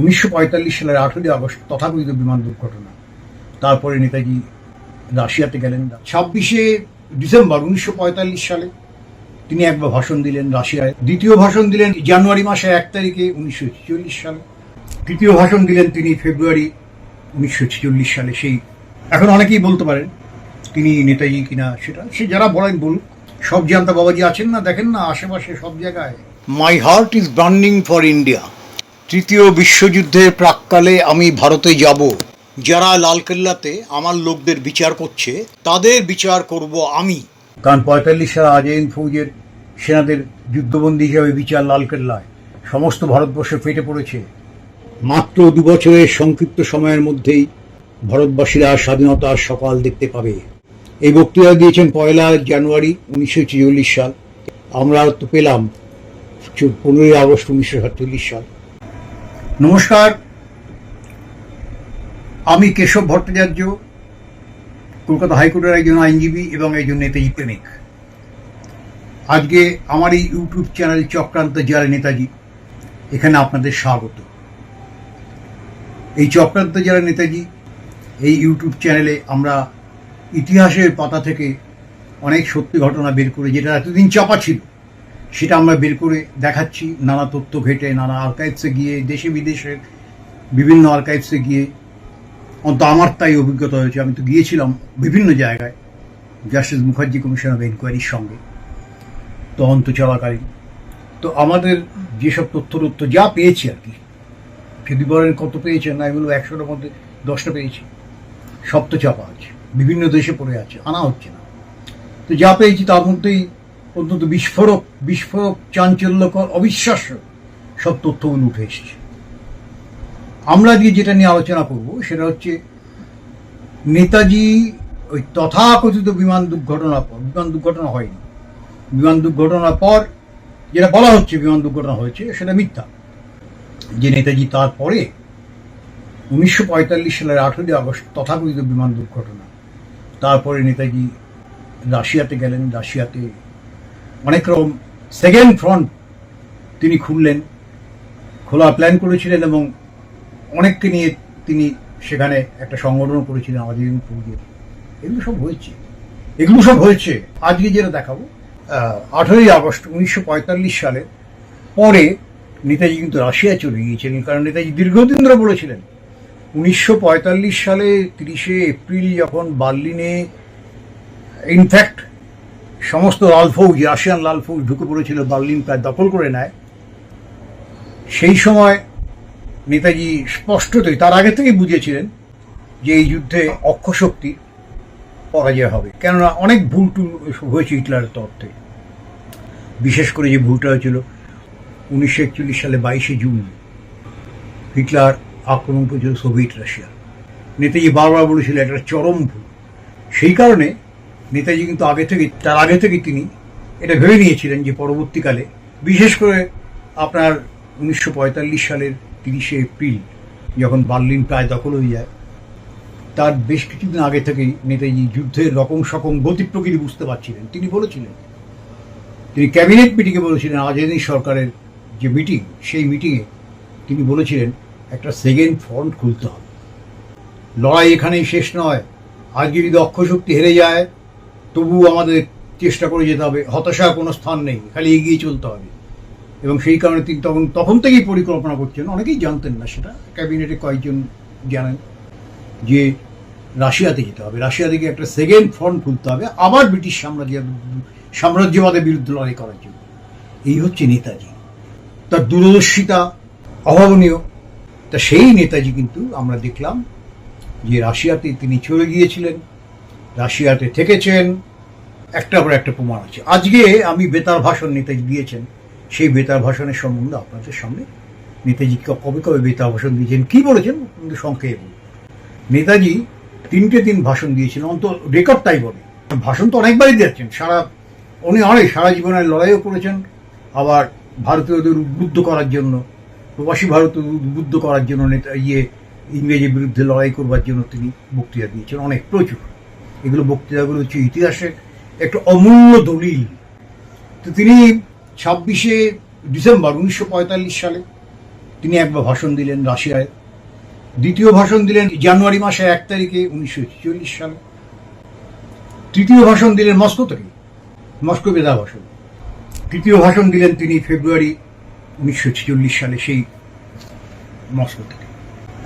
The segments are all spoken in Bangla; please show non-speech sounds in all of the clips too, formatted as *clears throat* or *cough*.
উনিশশো পঁয়তাল্লিশ সালের আঠেরোই আগস্ট তথাকথিত বিমান দুর্ঘটনা। তারপরে নেতাজি রাশিয়াতে গেলেন। ছাব্বিশে ডিসেম্বর উনিশশো পঁয়তাল্লিশ সালে তিনি একবার ভাষণ দিলেন রাশিয়ায়। দ্বিতীয় ভাষণ দিলেন জানুয়ারি মাসে এক তারিখে উনিশশো ছেচল্লিশ সালে। তৃতীয় ভাষণ দিলেন তিনি ফেব্রুয়ারি উনিশশো ছেচল্লিশ সালে। সেই এখন অনেকেই বলতে পারেন তিনি নেতাজি কিনা সেটা। সে যারা বলেন বলুক, সব জানতা বাবাজি আছেন না, দেখেন না আশেপাশে সব জায়গায়। My heart is burning for India তৃতীয় বিশ্বযুদ্ধের প্রাককালে আমি ভারতে যাব। যারা লালকেল্লাতে আমার লোকদের বিচার করছে, তাদের বিচার করব আমি। কারণ পঁয়তাল্লিশ সালে আজইন ফৌজের সেনাদের যুদ্ধবন্দী হিসাবে বিচার লালকেল্লায়। সমস্ত ভারতবর্ষে ফেটে পড়েছে। মাত্র দু বছরের সংক্ষিপ্ত সময়ের মধ্যেই ভারতবাসীরা স্বাধীনতার সকাল দেখতে পাবে। এই বক্তৃতা দিয়েছেন পয়লা জানুয়ারি উনিশশো ছেচল্লিশ সাল। আমরা তো পেলাম পনেরোই আগস্ট উনিশশো সাতচল্লিশ সাল। নমস্কার। আমি কেশব ভট্টাচার্য, কলকাতা হাইকোর্টের একজন আইনজীবী এবং একজন নেতাজি প্রেমিক। আজকে আমার এই ইউটিউব চ্যানেল চক্রান্ত যারা নেতাজি, এখানে আপনাদের স্বাগত। এই চক্রান্ত যারা নেতাজি, এই ইউটিউব চ্যানেলে আমরা ইতিহাসের পাতা থেকে অনেক সত্যি ঘটনা বের করে, যেটা এতদিন চাপা ছিল সেটা আমরা বের করে দেখাচ্ছি, নানা তথ্য ঘেটে, নানা আর্কাইভসে গিয়ে, দেশে বিদেশের বিভিন্ন আর্কাইভসে গিয়ে। অন্তত আমার তাই অভিজ্ঞতা হয়েছে। আমি তো গিয়েছিলাম বিভিন্ন জায়গায় জাস্টিস মুখার্জি কমিশন অফ এনকোয়ারির সঙ্গে। তদন্ত চলাকালীন তো আমাদের যেসব তথ্য তথ্য যা পেয়েছি আর কি যদি বলেন কত পেয়েছেন না এগুলো একশোটার মধ্যে দশটা পেয়েছি, সব তো চাপা আছে বিভিন্ন দেশে পড়ে আছে, আনা হচ্ছে না। তো যা পেয়েছি তার মধ্যেই অত্যন্ত বিস্ফোরক বিস্ফোরক, চাঞ্চল্যকর, অবিশ্বাস্য সব তথ্যগুলো উঠে এসেছে। আমরা আজকে যেটা নিয়ে আলোচনা করব সেটা হচ্ছে নেতাজি ওই তথাকথিত বিমান দুর্ঘটনার পর, বিমান দুর্ঘটনা হয়নি। বিমান দুর্ঘটনার পর যেটা বলা হচ্ছে বিমান দুর্ঘটনা হয়েছে সেটা মিথ্যা। যে নেতাজি তারপরে উনিশশো পঁয়তাল্লিশ সালের আঠেরোই আগস্ট তথাকথিত বিমান দুর্ঘটনা, তারপরে নেতাজি রাশিয়াতে গেলেন, রাশিয়াতে অনেক রকম সেকেন্ড ফ্রন্ট তিনি খুললেন, খোলা প্ল্যান করেছিলেন এবং অনেককে নিয়ে তিনি সেখানে একটা সংগঠন করেছিলেন, আমাদের ফৌজের এগুলো সব হয়েছে। এগুলো সব হয়েছে। আজকে যেটা দেখাবো আঠেরোই আগস্ট উনিশশো পঁয়তাল্লিশ সালে পরে নেতাজি কিন্তু রাশিয়া চলে গিয়েছিলেন, কারণ নেতাজি দীর্ঘদিন ধরে বলেছিলেন, উনিশশো পঁয়তাল্লিশ সালে তিরিশে এপ্রিল যখন বার্লিনে ইনফ্যাক্ট সমস্ত লাল ফৌজ রাশিয়ান লাল ফৌজ ঢুকে পড়েছিল, বার্লিন প্রায় দখল করে নেয়। সেই সময় নেতাজি স্পষ্টতই তার আগে থেকেই বুঝেছিলেন যে এই যুদ্ধে অক্ষশক্তি পরাজয় হবে। কেননা অনেক ভুল টুল হয়েছে হিটলারের তরফ বিশেষ করে যে ভুলটা হয়েছিল উনিশশো একচল্লিশ সালে বাইশে জুন, হিটলার আক্রমণ করেছিল সোভিয়েত রাশিয়া। নেতাজি বারবার বলেছিল এটা চরম ভুল। সেই কারণে নেতাজি কিন্তু আগে থেকে, তার আগে থেকে তিনি এটা ভেবে নিয়েছিলেন যে পরবর্তীকালে, বিশেষ করে আপনার উনিশশো পঁয়তাল্লিশ সালের তিরিশে এপ্রিল, যখন বার্লিন প্রায় দখল হয়ে যায়, তার বেশ কিছুদিন আগে থেকেই নেতাজি যুদ্ধের রকম সকম গতি প্রকৃতি বুঝতে পারছিলেন। তিনি বলেছিলেন, তিনি ক্যাবিনেট মিটিংয়ে বলেছিলেন আজাদি সরকারের যে মিটিং, সেই মিটিংয়ে তিনি বলেছিলেন, একটা সেকেন্ড ফ্রন্ট খুলতে হবে। লড়াই এখানেই শেষ নয়। আজকে যদি অক্ষশক্তি হেরে যায় তবু আমাদের চেষ্টা করে যেতে হবে। হতাশার কোনো স্থান নেই, খালি এগিয়ে চলতে হবে। এবং সেই কারণে তিনি তখন তখন থেকেই পরিকল্পনা করছেন। অনেকেই জানতেন না সেটা। ক্যাবিনেটে কয়েকজন জানেন যে রাশিয়াতে যেতে হবে। রাশিয়া থেকে একটা সেকেন্ড ফ্রন্ট খুলতে হবে, আবার ব্রিটিশ সাম্রাজ্য সাম্রাজ্যবাদের বিরুদ্ধে লড়াই করার জন্য। এই হচ্ছে নেতাজি। তার দূরদর্শিতা অভাবনীয়। তা সেই নেতাজি কিন্তু আমরা দেখলাম যে রাশিয়াতে তিনি চলে গিয়েছিলেন। রাশিয়াতে থেকেছেন। একটা পর একটা প্রমাণ আছে। আজকে আমি বেতার ভাষণ নেতাজি দিয়েছেন সেই বেতার ভাষণের সম্বন্ধে আপনাদের সামনে নেতাজি কবে কবে বেতার ভাষণ দিয়েছেন, কি বলেছেন সংক্ষেপে বলুন। নেতাজি তিনটে দিন ভাষণ দিয়েছিলেন অন্ত রেকর্ড তাই বলে। ভাষণ তো অনেকবারই দিয়েছেন, সারা উনি অনেক, সারা জীবনের লড়াইও করেছেন। আবার ভারতীয়দের উদ্বুদ্ধ করার জন্য, প্রবাসী ভারতীয় উদ্বুদ্ধ করার জন্য নেতা ইয়ে ইংরেজের বিরুদ্ধে লড়াই করবার জন্য তিনি বক্তৃতা দিয়েছেন অনেক, প্রচুর। এগুলো বক্তৃতাগুলো হচ্ছে ইতিহাসের একটা অমূল্য দলিল। তো তিনি ছাব্বিশে ডিসেম্বর উনিশশো পঁয়তাল্লিশ সালে তিনি একবার ভাষণ দিলেন রাশিয়ায়। দ্বিতীয় ভাষণ দিলেন জানুয়ারি মাসে এক তারিখে উনিশশো ছেচল্লিশ সালে। তৃতীয় ভাষণ দিলেন মস্কো থেকে, মস্কো বেদা ভাষণ। তৃতীয় ভাষণ দিলেন তিনি ফেব্রুয়ারি উনিশশো ছেচল্লিশ সালে সেই মস্কো থেকে।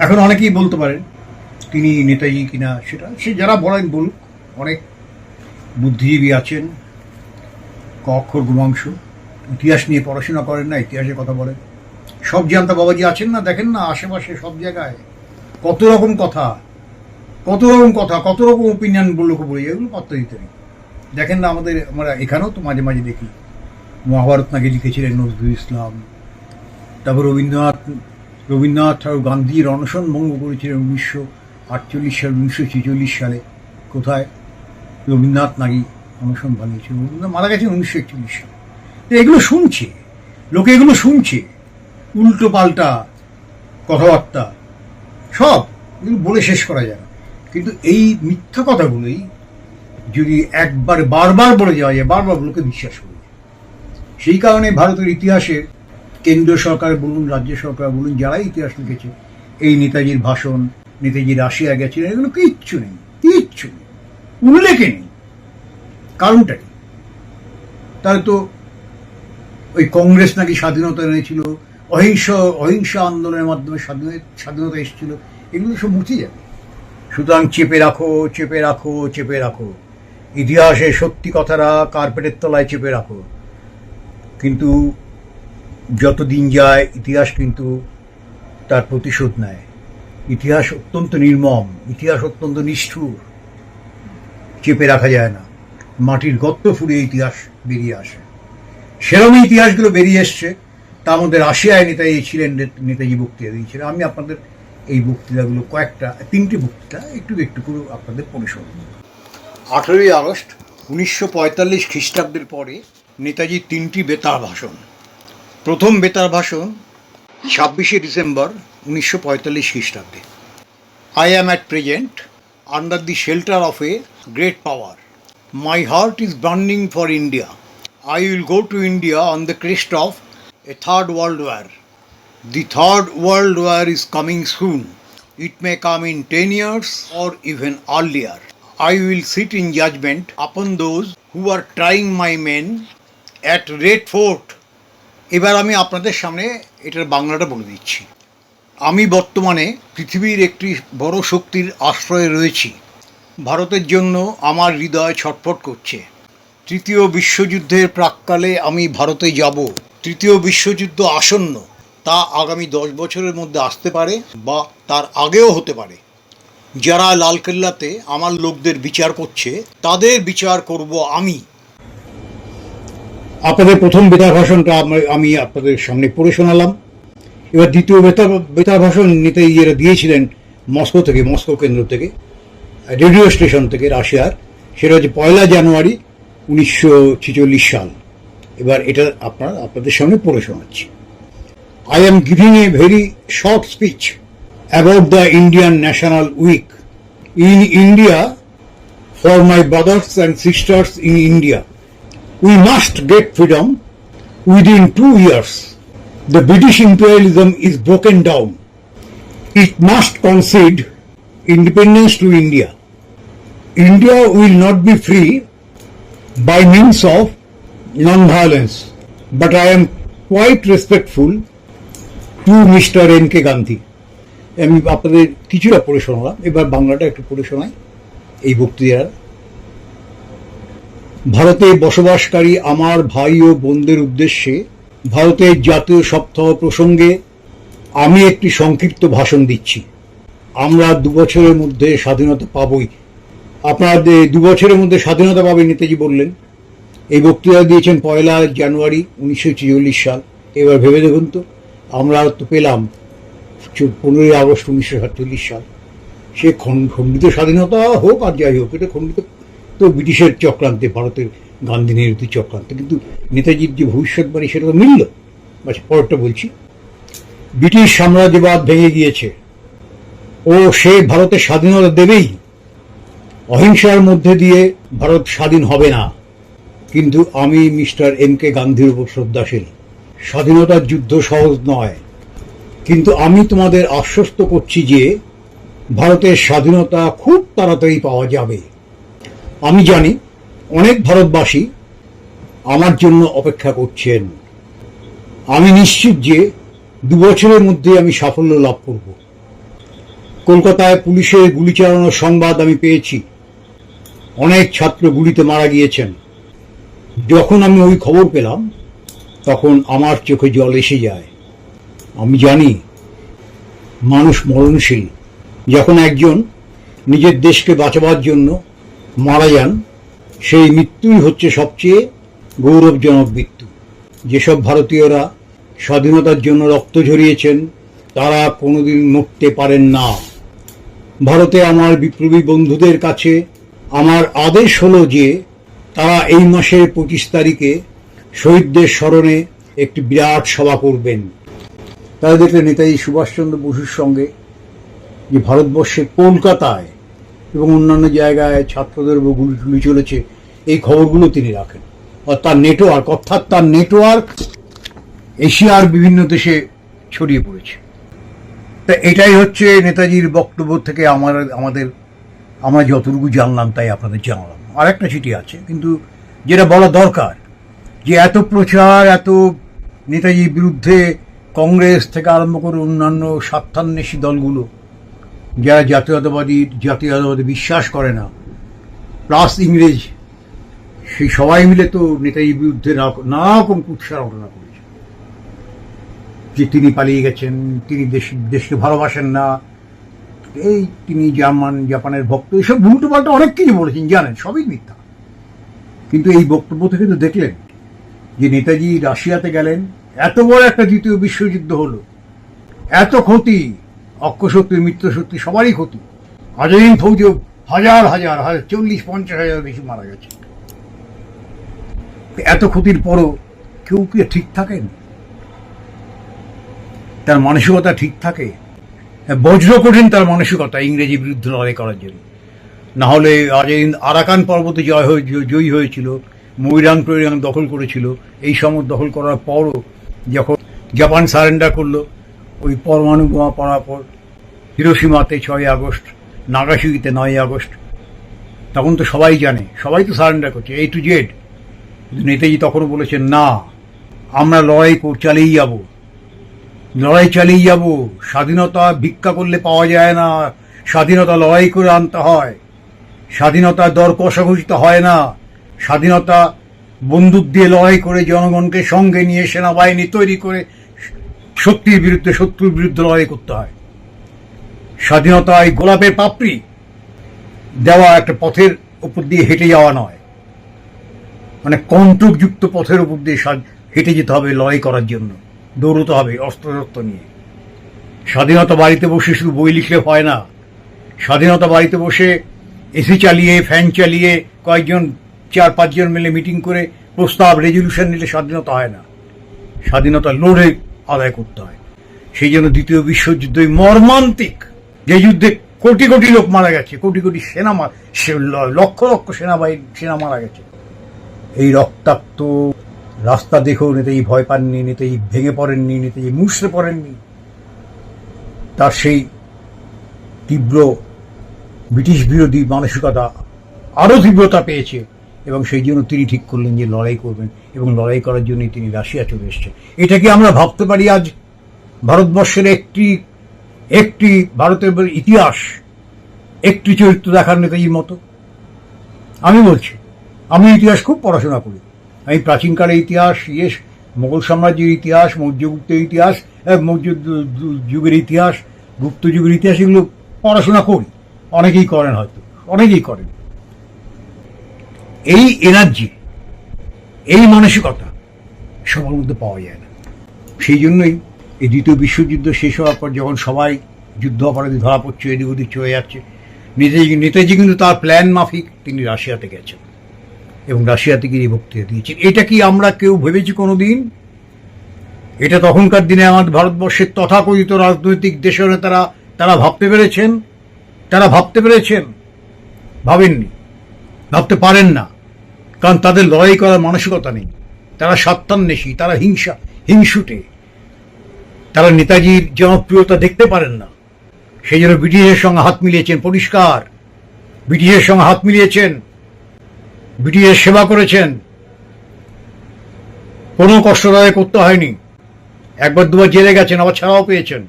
এখন অনেকেই বলতে পারেন, তিনি নেতাজি কিনা সেটা, সে যারা বলেন বলুক। অনেক বুদ্ধিজীবী আছেন ক অক্ষর গোমাংস ইতিহাস নিয়ে পড়াশোনা করেন না, ইতিহাসের কথা বলেন। সব জানতা বাবাজি আছেন না? দেখেন না আশেপাশে সব জায়গায়। কত রকম কথা, কত রকম কথা, কত রকম ওপিনিয়ন বলল বলে, এগুলো পাত্তা দিতে দেখেন না আমাদের, আমরা এখানেও তো মাঝে মাঝে দেখি। মহাভারত নাকি লিখেছিলেন নজরুল ইসলাম। তারপর রবীন্দ্রনাথ রবীন্দ্রনাথ ঠাকুর গান্ধীর অনশন ভঙ্গ করেছিলেন উনিশশো আটচল্লিশ সাল, উনিশশো ছেচল্লিশ সালে। কোথায়? রবীন্দ্রনাথ নারী অনশন বানিয়েছিল রবীন্দ্রনাথ মারা গেছে উনিশশো একচল্লিশ সালে। তো এগুলো শুনছে, লোকে এগুলো শুনছে, উল্টো পাল্টা কথাবার্তা, সব এগুলো বলে শেষ করা যায় না। কিন্তু এই মিথ্যা কথাগুলোই যদি একবার, বারবার বলে যাওয়া যায়, বারবার লোকে বিশ্বাস করে সেই কারণে ভারতের ইতিহাসে কেন্দ্রীয় সরকার বলুন, রাজ্য সরকার বলুন, যারাই ইতিহাস লিখেছে, এই নেতাজির ভাষণ, নেতাজি রাশিয়া গেছিলেন, এগুলো কিচ্ছু নেই কিচ্ছু নেই। উল্লেখে নেই, কারণটা কি? তাহলে তো ওই কংগ্রেস নাকি স্বাধীনতা এনেছিল, অহিংস অহিংস আন্দোলনের মাধ্যমে স্বাধীনতা এসেছিল, এগুলো সব মুছে যাবে। সুতরাং চেপে রাখো চেপে রাখো চেপে রাখো। ইতিহাসে সত্যি কথাটা কার্পেটের তলায় চেপে রাখো। কিন্তু যত দিন যায়, ইতিহাস কিন্তু তার প্রতিশোধ নেয়। ইতিহাস অত্যন্ত নির্মম, ইতিহাস অত্যন্ত নিষ্ঠুর। চেপে রাখা যায় না। মাটির গর্ত ফুরিয়ে ইতিহাস বেরিয়ে আসে। সেরকমই ইতিহাসগুলো বেরিয়ে এসছে। তার মধ্যে রাশিয়ায় নেতাজি ছিলেন নেতাজি বক্তৃতা দিয়েছিলেন আমি আপনাদের এই বক্তৃতাগুলো কয়েকটা, তিনটি বক্তৃতা একটু একটু করে আপনাদের শোনাব আঠেরোই আগস্ট উনিশশো পঁয়তাল্লিশ খ্রিস্টাব্দের পরে নেতাজির তিনটি বেতার ভাষণ। প্রথম বেতার ভাষণ ছাব্বিশে ডিসেম্বর উনিশশো পঁয়তাল্লিশ খ্রিস্টাব্দে। I am at present under the shelter of a great power my heart is burning for India I will go to India on the crest of a third world war the third world war is coming soon it may come in ten years or even earlier I will sit in judgement upon those who are trying my men at Red Fort এবার আমি আপনাদের সামনে এটার বাংলাটা বলে দিচ্ছি। আমি বর্তমানে পৃথিবীর একটি বড় শক্তির আশ্রয়ে রয়েছি। ভারতের জন্য আমার হৃদয় ছটফট করছে। তৃতীয় বিশ্বযুদ্ধের প্রাককালে আমি ভারতে যাব। তৃতীয় বিশ্বযুদ্ধ আসন্ন, তা আগামী দশ বছরের মধ্যে আসতে পারে বা তার আগেও হতে পারে। যারা লালকেল্লাতে আমার লোকদের বিচার করছে, তাদের বিচার করব আমি। আপনাদের প্রথম বেতার ভাষণটা আমি আপনাদের সামনে পড়ে শোনালাম। এবার দ্বিতীয় বেতার বেতার ভাষণ নিতে ইয়েরা দিয়েছিলেন মস্কো থেকে, মস্কো কেন্দ্র থেকে, রেডিও স্টেশন থেকে রাশিয়ার। সেটা হচ্ছে পয়লা জানুয়ারি উনিশশো ছেচল্লিশ সাল। এবার এটা আপনার আপনাদের সামনে পড়ে শোনাচ্ছি। I am giving a very short speech about the Indian national week in India for my brothers and sisters in India we must get freedom within two years. The British imperialism is broken down. It must concede independence to India. India will not be free by means of non-violence, but I am quite respectful to Mr. N.K. Gandhi. আমি আপনাদের কিছুটা পড়ে শোনালাম এবার বাংলাটা একটু পড়ে শোনাই এই বক্তৃতার ভারতে বসবাসকারী আমার ভাই ও বোনদের উদ্দেশ্যে ভারতের জাতীয় সপ্তাহ প্রসঙ্গে আমি একটি সংক্ষিপ্ত ভাষণ দিচ্ছি। আমরা দু বছরের মধ্যে স্বাধীনতা পাবই। আপনাদের দু বছরের মধ্যে স্বাধীনতা পাবে, নেতাজি বললেন। এই বক্তৃতা দিয়েছেন পয়লা জানুয়ারি উনিশশো ছেচল্লিশ সাল। এবার ভেবে দেখুন তো, আমরা তো পেলাম পনেরোই আগস্ট উনিশশো সাতচল্লিশ সাল। সে খণ্ডিত স্বাধীনতা হোক আর যাই হোক, এটা খণ্ডিত তো ব্রিটিশের চক্রান্তে ভারতের গান্ধী নেহরুদের চক্রান্তে কিন্তু নেতাজির যে ভবিষ্যৎবাণী সেটা তো মিলল। আচ্ছা পরেরটা বলছি। ব্রিটিশ সাম্রাজ্যবাদ ভেঙে গিয়েছে। ও সে ভারতের স্বাধীনতা দেবেই। অহিংসার মধ্যে দিয়ে ভারত স্বাধীন হবে না। কিন্তু আমি মিস্টার এম কে গান্ধীর উপর শ্রদ্ধাশীল। স্বাধীনতার যুদ্ধ সহজ নয়। কিন্তু আমি তোমাদের আশ্বস্ত করছি যে ভারতের স্বাধীনতা খুব তাড়াতাড়ি পাওয়া যাবে। আমি জানি অনেক ভারতবাসী আমার জন্য অপেক্ষা করছেন। আমি নিশ্চিত যে দু বছরের মধ্যে আমি সাফল্য লাভ করব। কলকাতায় পুলিশের গুলি চালানোর সংবাদ আমি পেয়েছি। অনেক ছাত্র গুলিতে মারা গিয়েছেন। যখন আমি ওই খবর পেলাম, তখন আমার চোখে জল এসে যায়। আমি জানি, মানুষ মরণশীল। যখন একজন নিজের দেশকে বাঁচাবার জন্য মারা যান সেই মৃত্যুই হচ্ছে সবচেয়ে গৌরবজনক মৃত্যু। যেসব ভারতীয়রা স্বাধীনতার জন্য রক্ত ঝরিয়েছেন, তারা কোনোদিন মরতে পারেন না। ভারতে আমার বিপ্লবী বন্ধুদের কাছে আমার আদেশ হলো যে, তারা এই মাসের পঁচিশ তারিখে শহীদদের স্মরণে একটি বিরাট সভা করবেন। তারা দেখলেন নেতাজি সুভাষচন্দ্র বসুর সঙ্গে যে ভারতবর্ষের কলকাতায় এবং অন্যান্য জায়গায় ছাত্রদের উপর গুলি চলেছে এই খবরগুলো তিনি রাখেন। আর তার নেটওয়ার্ক অর্থাৎ তার নেটওয়ার্ক এশিয়ার বিভিন্ন দেশে ছড়িয়ে পড়েছে। তা এটাই হচ্ছে নেতাজির বক্তব্য থেকে আমার, আমাদের, আমরা যতটুকু জানলাম তাই আপনাদের জানালাম। আর একটা চিঠি আছে, কিন্তু যেটা বলা দরকার, যে এত প্রচার, এত নেতাজির বিরুদ্ধে কংগ্রেস থেকে আরম্ভ করে অন্যান্য স্বার্থান্বেষী দলগুলো, যারা জাতীয়তাবাদী জাতীয়তাবাদী বিশ্বাস করে না, প্লাস ইংরেজ সেই সবাই মিলে তো নেতাজির বিরুদ্ধে না- নানা রকম কুৎসা রটনা করেছে। যে তিনি পালিয়ে গেছেন, তিনি দেশ দেশকে ভালোবাসেন না, এই তিনি জার্মান, জাপানের ভক্ত, এসব উল্টো পাল্টা অনেক কিছু বলেছেন, জানেন, সবই মিথ্যা। কিন্তু এই বক্তব্য থেকে তো দেখলেন যে নেতাজি রাশিয়াতে গেলেন, এত বড় একটা দ্বিতীয় বিশ্বযুদ্ধ হলো, এত ক্ষতি, অক্ষশক্তি, মিত্রশক্তি, সবারই ক্ষতি। হাজারিন ফৌজ হাজার হাজার হাজার, চল্লিশ, পঞ্চাশ হাজার বেশি মারা গেছে। এত ক্ষতির পরও কেউ কি ঠিক থাকেন? তার মানসিকতা ঠিক থাকে? বজ্র কঠিন তার মানসিকতা ইংরেজি বিরুদ্ধে লড়াই করার জন্য। না হলে আজ আরাকান পর্বতে জয় হয়ে জয়ী হয়েছিল মৈরাং টৈরাং দখল করেছিল, এই সমর দখল করার পরও যখন জাপান সারেন্ডার করল, ওই পরমাণু বোমা পড়ার পর হিরোসীমাতে ছয় আগস্ট নাগাসিগিতে নয় আগস্ট, তখন তো সবাই জানে, সবাই তো সারেন্ডার করছে এই টু জেড কিন্তু নেতাজি তখনও বলেছেন, না, আমরা লড়াই চালিয়ে যাব। লড়াই চালিয়ে যাব। স্বাধীনতা ভিক্ষা করলে পাওয়া যায় না। স্বাধীনতা লড়াই করে আনতে হয়। স্বাধীনতা দর কষাঘষিত হয় না। স্বাধীনতা বন্দুক দিয়ে লড়াই করে জনগণকে সঙ্গে নিয়ে সেনাবাহিনী তৈরি করে শক্তির বিরুদ্ধে, শত্রুর বিরুদ্ধে লড়াই করতে হয়। স্বাধীনতা এই গোলাপের পাপড়ি দেওয়া একটা পথের উপর দিয়ে হেঁটে যাওয়া নয়। মানে কণ্টকযুক্ত পথের উপর দিয়ে হেঁটে যেতে হবে লড়াই করার জন্য। দৌড়তে হবে অস্ত্রশস্ত্র নিয়ে। স্বাধীনতা বাড়িতে বসে শুধু বই লিখলে হয় না। স্বাধীনতা বাড়িতে বসে এসি চালিয়ে, ফ্যান চালিয়ে কয়েকজন, চার পাঁচজন মিলে মিটিং করে প্রস্তাব রেজলিউশন নিলে স্বাধীনতা হয় না। স্বাধীনতা লড়ে আদায় করতে হয়। সেই জন্য দ্বিতীয় বিশ্বযুদ্ধ মর্মান্তিক। যে যুদ্ধে কোটি কোটি লোক মারা গেছে, কোটি কোটি সেনা লক্ষ লক্ষ সেনাবাহিনী, সেনা মারা গেছে। এই রক্তাক্ত রাস্তা দেখেও নেতাজি ভয় পাননি নেতাজি ভেঙে পড়েননি নেতাজি মুষড়ে পড়েননি। তার সেই তীব্র ব্রিটিশ বিরোধী মানসিকতা আরও তীব্রতা পেয়েছে এবং সেই জন্য তিনি ঠিক করলেন যে লড়াই করবেন এবং লড়াই করার জন্যই তিনি রাশিয়া চলে এসেছেন। এটা কি আমরা ভাবতে পারি আজ? ভারতবর্ষের একটি একটি ভারতের ইতিহাস, একটি চরিত্র দেখার নেতাজির মতো? আমি বলছি আমি ইতিহাস খুব পড়াশোনা করি। আমি প্রাচীনকালের ইতিহাস, ইয়েস, মোগল সাম্রাজ্যের ইতিহাস মৌর্যগুপ্তের ইতিহাস মৌর্য যুগের ইতিহাস, গুপ্ত যুগের ইতিহাস, এগুলো পড়াশোনা করি। অনেকেই করেন হয়তো। অনেকেই করেন। এই এনার্জি, এই মানসিকতা সবার মধ্যে পাওয়া যায় না। সেই জন্যই এই দ্বিতীয় বিশ্বযুদ্ধ শেষ হওয়ার পর যখন সবাই যুদ্ধ অপরাধী ধরা পড়ছে, এদিক ওদিক চলে যাচ্ছে, নেতাজি নেতাজি কিন্তু তার প্ল্যান মাফিক, তিনি রাশিয়াতে গেছেন। এবং রাশিয়াতে গিয়ে বক্তৃতা দিয়েছেন এটা কি আমরা কেউ ভেবেছি কোনো দিন এটা তখনকার দিনে আমাদের ভারতবর্ষের তথাকথিত রাজনৈতিক দেশের নেতারা তারা ভাবতে পেরেছেন? তারা ভাবতে পেরেছেন? ভাবেননি। ভাবতে পারেন না। কারণ তাদের লড়াই করার মানসিকতা নেই। তারা স্বার্থান্বেষী, তারা হিংসা, হিংসুটে। তারা নেতাজির জনপ্রিয়তা দেখতে পারেন না। সেই জন্য ব্রিটিশের সঙ্গে হাত মিলিয়েছেন পরিষ্কার। ব্রিটিশের সঙ্গে হাত মিলিয়েছেন ব্রিটিশের সেবা করেছেন। কোনো কষ্ট তাদের করতে হয়নি। একবার দুবার জেলে গেছেন, আবার ছাড়াও পেয়েছেন।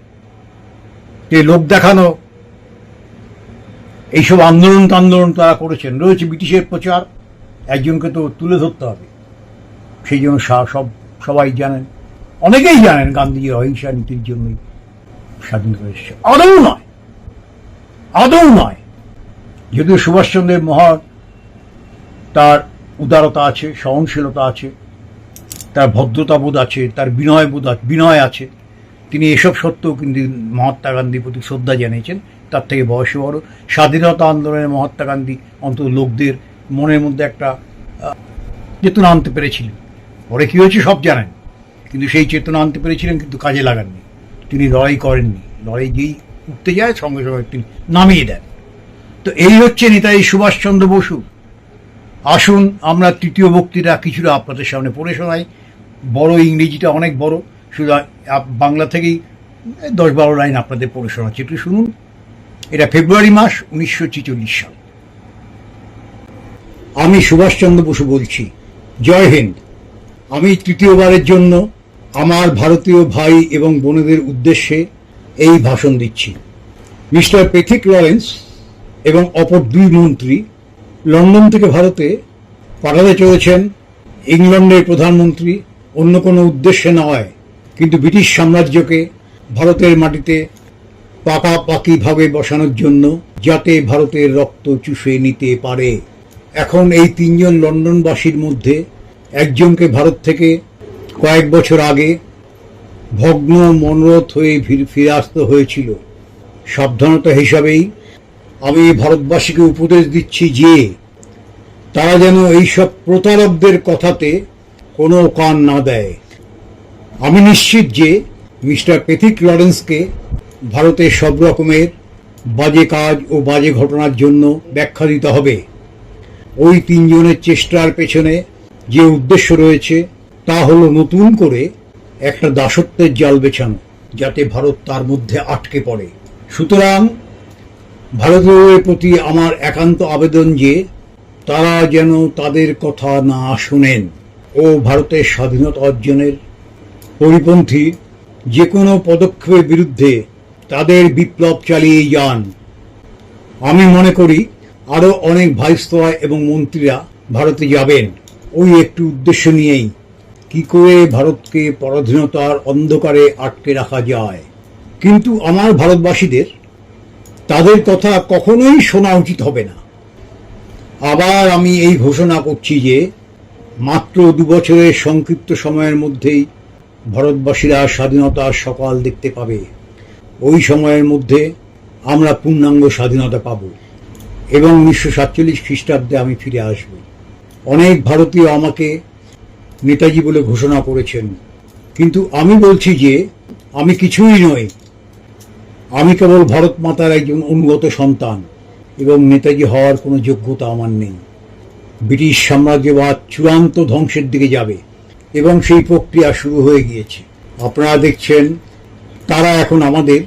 যে লোক দেখানো, এইসব আন্দোলন আন্দোলন তারা করেছেন। রয়েছে ব্রিটিশের প্রচার, একজনকে তো তুলে ধরতে হবে। সেই জন্য সব, সবাই জানেন। অনেকেই জানেন গান্ধীজির অহিংসা নীতির জন্যই স্বাধীনতা এসেছে। আদৌ নয় আদৌ নয়। যদিও সুভাষচন্দ্রের মহান তার উদারতা আছে, সহনশীলতা আছে, তার ভদ্রতাবোধ আছে, তার বিনয় বোধ আছে বিনয় আছে। তিনি এসব সত্ত্বেও কিন্তু মহাত্মা গান্ধীর প্রতি শ্রদ্ধা জানিয়েছেন। তার থেকে বয়সে বড়। স্বাধীনতা আন্দোলনে মহাত্মা গান্ধী অন্তত লোকদের মনের মধ্যে একটা চেতনা আনতে পেরেছিলেন। পরে কী হয়েছে সব জানেন। কিন্তু সেই চেতনা আনতে পেরেছিলেন কিন্তু কাজে লাগাননি। তিনি লড়াই করেননি। লড়াই যেই উঠতে যায় সঙ্গে সঙ্গে তিনি নামিয়ে দেন। তো এই হচ্ছে নেতাজি সুভাষচন্দ্র বসু। আসুন, আমরা তৃতীয় বক্তৃতা কিছুটা আপনাদের সামনে পড়ে শোনাই। বড় ইংরেজিটা অনেক বড়, শুধু বাংলা থেকেই দশ বারো লাইন আপনাদের পড়ে শোনাচ্ছি। একটু শুনুন। এটা ফেব্রুয়ারি মাস, উনিশশো ছেচল্লিশ সাল। আমি সুভাষচন্দ্র বসু বলছি, জয় হিন্দ। আমি তৃতীয়বারের জন্য আমার ভারতীয় ভাই এবং বোনেদের উদ্দেশ্যে এই ভাষণ দিচ্ছি। মিস্টার পেথিক লরেন্স এবং অপর দুই মন্ত্রী লন্ডন থেকে ভারতে পাঠাতে চলেছেন ইংল্যান্ডের প্রধানমন্ত্রী অন্য কোনো উদ্দেশ্যে নয়, কিন্তু ব্রিটিশ সাম্রাজ্যকে ভারতের মাটিতে পাকাপাকিভাবে বসানোর জন্য যাতে ভারতের রক্ত চুষে নিতে পারে। এখন এই তিনজন লন্ডনবাসীর মধ্যে একজনকে ভারত থেকে কয়েক বছর আগে ভগ্ন মনোরথ হয়ে ফির- ফিরে আসতে হয়েছিল। সাবধানতা হিসাবেই আমি ভারতবাসীকে উপদেশ দিচ্ছি যে, তারা যেন এইসব প্রতারকদের কথাতে কোনো কান না দেয়। আমি নিশ্চিত যে, মিস্টার পেথিক লরেন্সকে ভারতে সব রকমের বাজে কাজ ও বাজে ঘটনার জন্য ব্যাখ্যা দিতে হবে। ওই তিনজনের চেষ্টার পেছনে যে উদ্দেশ্য রয়েছে, তা হলো নতুন করে একটা দাসত্বের জাল বেছানো, যাতে ভারত তার মধ্যে আটকে পড়ে। সুতরাং ভারতীয়দের প্রতি আমার একান্ত আবেদন যে তারা যেন তাদের কথা না শোনেন ও ভারতের স্বাধীনতা অর্জনের পরিপন্থী যে কোনো পদক্ষেপের বিরুদ্ধে তাদের বিপ্লব চালিয়ে যান। আমি মনে করি আরও অনেক ভাইসরয় এবং মন্ত্রীরা ভারতে যাবেন। ওই একটি উদ্দেশ্য নিয়েই কি করে ভারতকে পরাধীনতার অন্ধকারে আটকে রাখা যায়। কিন্তু আমার ভারতবাসীদের তাদের কথা কখনোই শোনা উচিত হবে না। আবার আমি এই ঘোষণা করছি যে, মাত্র দু বছরের সংক্ষিপ্ত সময়ের মধ্যেই ভারতবাসীরা স্বাধীনতার সকাল দেখতে পাবে। ওই সময়ের মধ্যে আমরা পূর্ণাঙ্গ স্বাধীনতা পাব এবং উনিশশো সাতচল্লিশ খ্রিস্টাব্দে আমি ফিরে আসব। অনেক ভারতীয় আমাকে নেতাজি বলে ঘোষণা করেছেন। কিন্তু আমি বলছি যে, আমি কিছুই নই। আমি কেবল ভারত মাতার একজন অনুগত সন্তান এবং নেতাজি হওয়ার কোনো যোগ্যতা আমার নেই। ব্রিটিশ সাম্রাজ্যবাদ চূড়ান্ত ধ্বংসের দিকে যাবে এবং সেই প্রক্রিয়া শুরু হয়ে গিয়েছে। আপনারা দেখছেন, তারা এখন আমাদের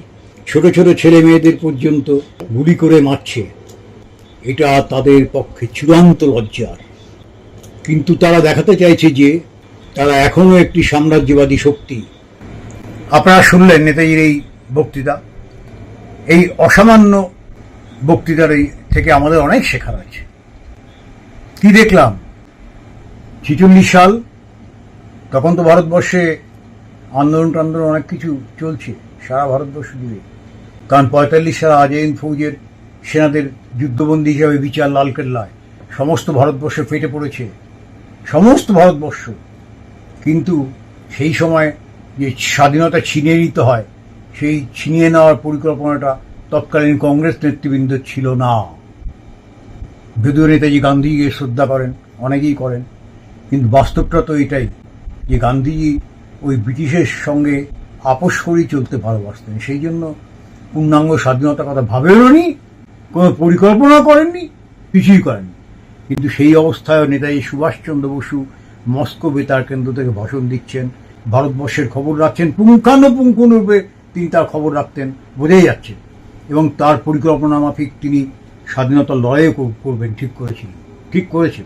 ছোট ছোট ছেলে মেয়েদের পর্যন্ত গুলি করে মারছে। এটা তাদের পক্ষে চূড়ান্ত লজ্জার। কিন্তু তারা দেখাতে চাইছে যে তারা এখনও একটি সাম্রাজ্যবাদী শক্তি। আপনারা শুনলেন নেতাজির এই বক্তৃতা। এই অসামান্য বক্তৃতার থেকে আমাদের অনেক শেখার আছে কি দেখলাম? ছিচল্লিশ সাল, তখন তো ভারতবর্ষে আন্দোলন টান্দোলন অনেক কিছু চলছে, সারা ভারতবর্ষ জুড়ে। কারণ পঁয়তাল্লিশ সালে আজইন ফৌজের সেনাদের যুদ্ধবন্দী হিসাবে বিচার লালকেল্লায় সমস্ত ভারতবর্ষ ফেটে পড়েছে। সমস্ত ভারতবর্ষ। কিন্তু সেই সময় যে স্বাধীনতা ছিনিয়ে নিতে হয় সেই ছিনিয়ে নেওয়ার পরিকল্পনাটা তৎকালীন কংগ্রেস নেতৃবৃন্দ ছিল না। যদিও নেতাজি গান্ধীকে শ্রদ্ধা করেন, অনেকেই করেন, কিন্তু বাস্তবটা তো এটাই যে গান্ধীজি ওই ব্রিটিশের সঙ্গে আপোষ করেই চলতে ভালোবাসতেন। সেই জন্য পূর্ণাঙ্গ স্বাধীনতার কথা ভাবেননি কোনো পরিকল্পনা করেননি, কিছুই করেননি। কিন্তু সেই অবস্থায় নেতাজি সুভাষচন্দ্র বসু মস্কো বেতার কেন্দ্র থেকে ভাষণ দিচ্ছেন, ভারতবর্ষের খবর রাখছেন, পুঙ্খানুপুঙ্খরূপে তিনি তার খবর রাখতেন, বোঝাই যাচ্ছে। এবং তার পরিকল্পনা মাফিক তিনি স্বাধীনতা লড়াইও করবেন, ঠিক করেছিলেন, ঠিক করেছেন।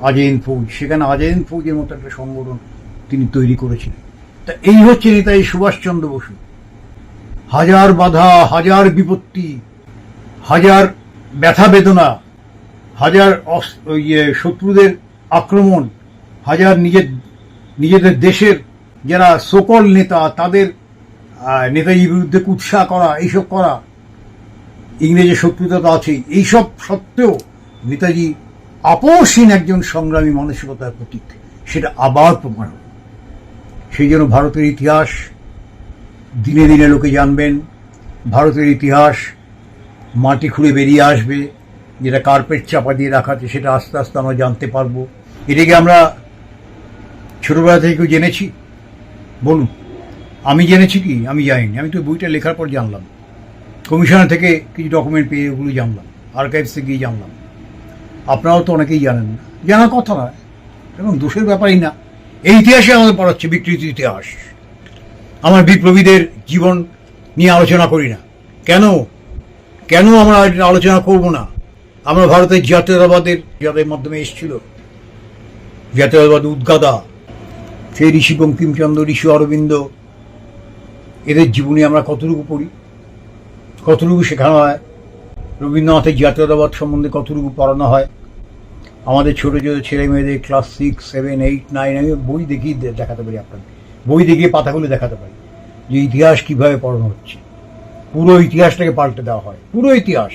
আজেন ফৌজ, সেখানে আজেন ফৌজের মতো একটা সংগঠন তিনি তৈরি করেছিলেন। তা এই হচ্ছে নেতাজি সুভাষচন্দ্র বসু। হাজার বাধা, হাজার বিপত্তি, হাজার ব্যথা বেদনা, হাজার ইয়ে শত্রুদের আক্রমণ, হাজার নিজের, নিজেদের দেশের যারা সকল নেতা, তাদের নেতাজির বিরুদ্ধে কুৎসা করা, এইসব করা, ইংরেজের শত্রুতা তো আছেই। এইসব সত্ত্বেও নেতাজি আপোষহীন একজন সংগ্রামী মানসিকতার প্রতীক। সেটা আবার প্রমাণ সেই জন্য ভারতের ইতিহাস, দিনে দিনে লোকে জানবেন, ভারতের ইতিহাস মাটি খুঁড়ে বেরিয়ে আসবে, যেটা কার্পেট চাপা দিয়ে রাখা আছে, সেটা আস্তে আস্তে আমরা জানতে পারব। এটাকে আমরা ছোটবেলা থেকে জেনেছি। বলুন। আমি জেনেছি কি? আমি জানিনি আমি তো বইটা লেখার পর জানলাম। কমিশনার থেকে কিছু ডকুমেন্ট পেয়ে ওগুলো জানলাম। আর্কাইভস থেকে গিয়ে জানলাম। আপনারাও তো অনেকেই জানেন না। জানার কথা নয়। এবং দোষের ব্যাপারই না। এই ইতিহাসে আমাদের পড়াচ্ছে, বিকৃত ইতিহাস। আমার বিপ্লবীদের জীবন নিয়ে আলোচনা করি না। কেন? কেন আমরা আলোচনা করব না? আমরা ভারতের জাতীয়তাবাদের যাদের মাধ্যমে এসেছিল, জাতীয়তাবাদ উদ্গাদা, সেই ঋষি বঙ্কিমচন্দ্র, ঋষি অরবিন্দ এদের জীবনী আমরা কতটুকু পড়ি? কতটুকু শেখানো হয়? রবীন্দ্রনাথের জাতীয়তাবাদ সম্বন্ধে কতটুকু পড়ানো হয়? আমাদের ছোট ছোটো ছেলে মেয়েদের class six, seven, eight, nine, আমি বই দেখিয়ে দেখাতে পারি আপনাকে। বই দেখিয়ে পাতাগুলো দেখাতে পারি যে ইতিহাস কীভাবে পড়ানো হচ্ছে। পুরো ইতিহাসটাকে পাল্টে দেওয়া হয়। পুরো ইতিহাস।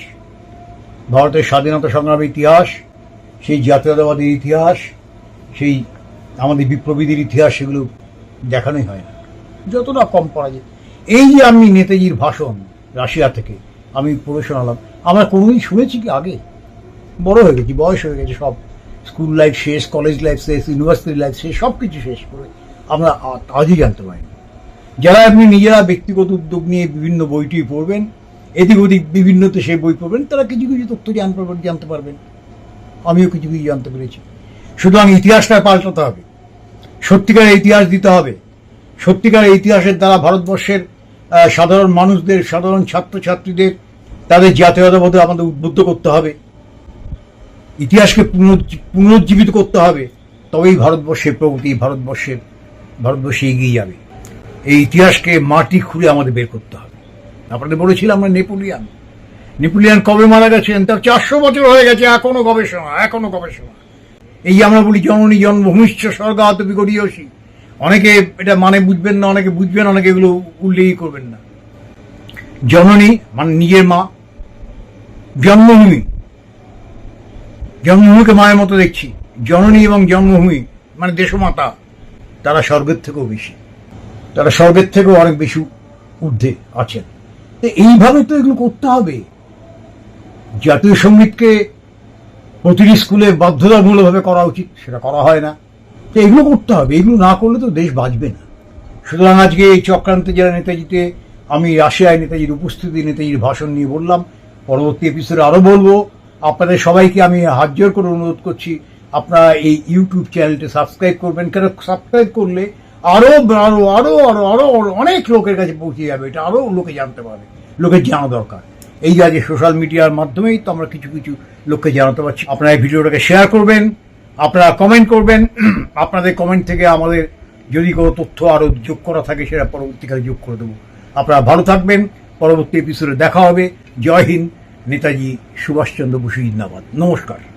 ভারতের স্বাধীনতা সংগ্রামের ইতিহাস, সেই জাতীয়তাবাদের ইতিহাস, সেই আমাদের বিপ্লবীদের ইতিহাস, সেগুলো দেখানোই হয় না। যতটা কম পড়া যায়। এই যে আমি নেতাজির ভাষণ রাশিয়া থেকে, আমি পড়ে শোনালাম, আমরা কোনোদিন শুনেছি কি আগে? বড় হয়ে গেছি, বয়স হয়ে গেছে সব। স্কুল লাইফ শেষ, কলেজ লাইফ শেষ, ইউনিভার্সিটি লাইফ শেষ, সব কিছু শেষ করে আমরা আজই জানতে পারিনি। যারা আপনি নিজেরা ব্যক্তিগত উদ্যোগ নিয়ে বিভিন্ন বইটি পড়বেন, এদিক ওদিক বিভিন্নতে সেই বই পড়বেন, তারা কিছু কিছু তথ্য জানতে পারবেন জানতে পারবেন। আমিও কিছু কিছু জানতে পেরেছি। সুতরাং ইতিহাসটা পাল্টাতে হবে। সত্যিকারের ইতিহাস দিতে হবে। সত্যিকারের ইতিহাসের দ্বারা ভারতবর্ষের সাধারণ মানুষদের, সাধারণ ছাত্রছাত্রীদের, তাদের জাতীয়তাবোধে আমাদের উদ্বুদ্ধ করতে হবে। ইতিহাসকে পুনরুজ্জীবিত করতে হবে। তবেই ভারতবর্ষের প্রগতি, ভারতবর্ষের, ভারতবর্ষে এগিয়ে যাবে। এই ইতিহাসকে মাটি খুঁড়ে আমাদের বের করতে হবে। আপনাদের বলেছিলাম আমরা নেপোলিয়ান। নেপোলিয়ান কবে মারা গেছেন? তার চারশো বছর হয়ে গেছে, এখনও গবেষণা এখনও গবেষণা। এই আমরা বলি জননী জন্মভূমিষ্ঠ স্বর্গাত বিগড়িয়সী অনেকে এটা মানে বুঝবেন না, অনেকে বুঝবেন অনেকে এগুলো উল্লেখই করবেন না। জননী মানে নিজের মা, জন্মভূমি। জন্মভূমিকে মায়ের মতো দেখছি। জননী এবং জন্মভূমি মানে দেশমাতা, তারা স্বর্গের থেকেও বেশি। তারা স্বর্গের থেকেও অনেক বেশি ঊর্ধ্বে আছেন। এইভাবে তো এগুলো করতে হবে। জাতীয় সঙ্গীতকে প্রতিটি স্কুলে বাধ্যতামূলকভাবে করা উচিত, সেটা করা হয় না। তো এগুলো করতে হবে, এগুলো না করলে তো দেশ বাঁচবে না। সুতরাং আজকে এই চক্রান্ত জেলা নেতাজিতে, আমি রাশিয়ায় নেতাজির উপস্থিতি, নেতাজির ভাষণ নিয়ে বললাম, পরবর্তী এপিসোডে আরও বলব। আপনাদের সবাইকে আমি হাত জোর করে অনুরোধ করছি, আপনারা এই ইউটিউব চ্যানেলটি সাবস্ক্রাইব করবেন কারণ সাবস্ক্রাইব করলে আরও আরও আরও আরও আরও অনেক লোকের কাছে পৌঁছে যাবে, এটা আরও লোকে জানতে পারবে, লোকের জানা দরকার। এই যে সোশ্যাল মিডিয়ার মাধ্যমেই তো আমরা কিছু কিছু লোককে জানাতে পারছি। আপনারা এই ভিডিওটাকে শেয়ার করবেন আপনারা কমেন্ট করবেন। *clears throat* আপনাদের কমেন্ট থেকে আমাদের যদি কোনো তথ্য আরও যোগ করা থাকে, সেটা পরবর্তীকালে যোগ করে দেবো। আপনারা ভালো থাকবেন। পরবর্তী এপিসোডে দেখা হবে। জয় হিন্দ, নেতাজি সুভাষচন্দ্র বসু জিন্দাবাদ। নমস্কার।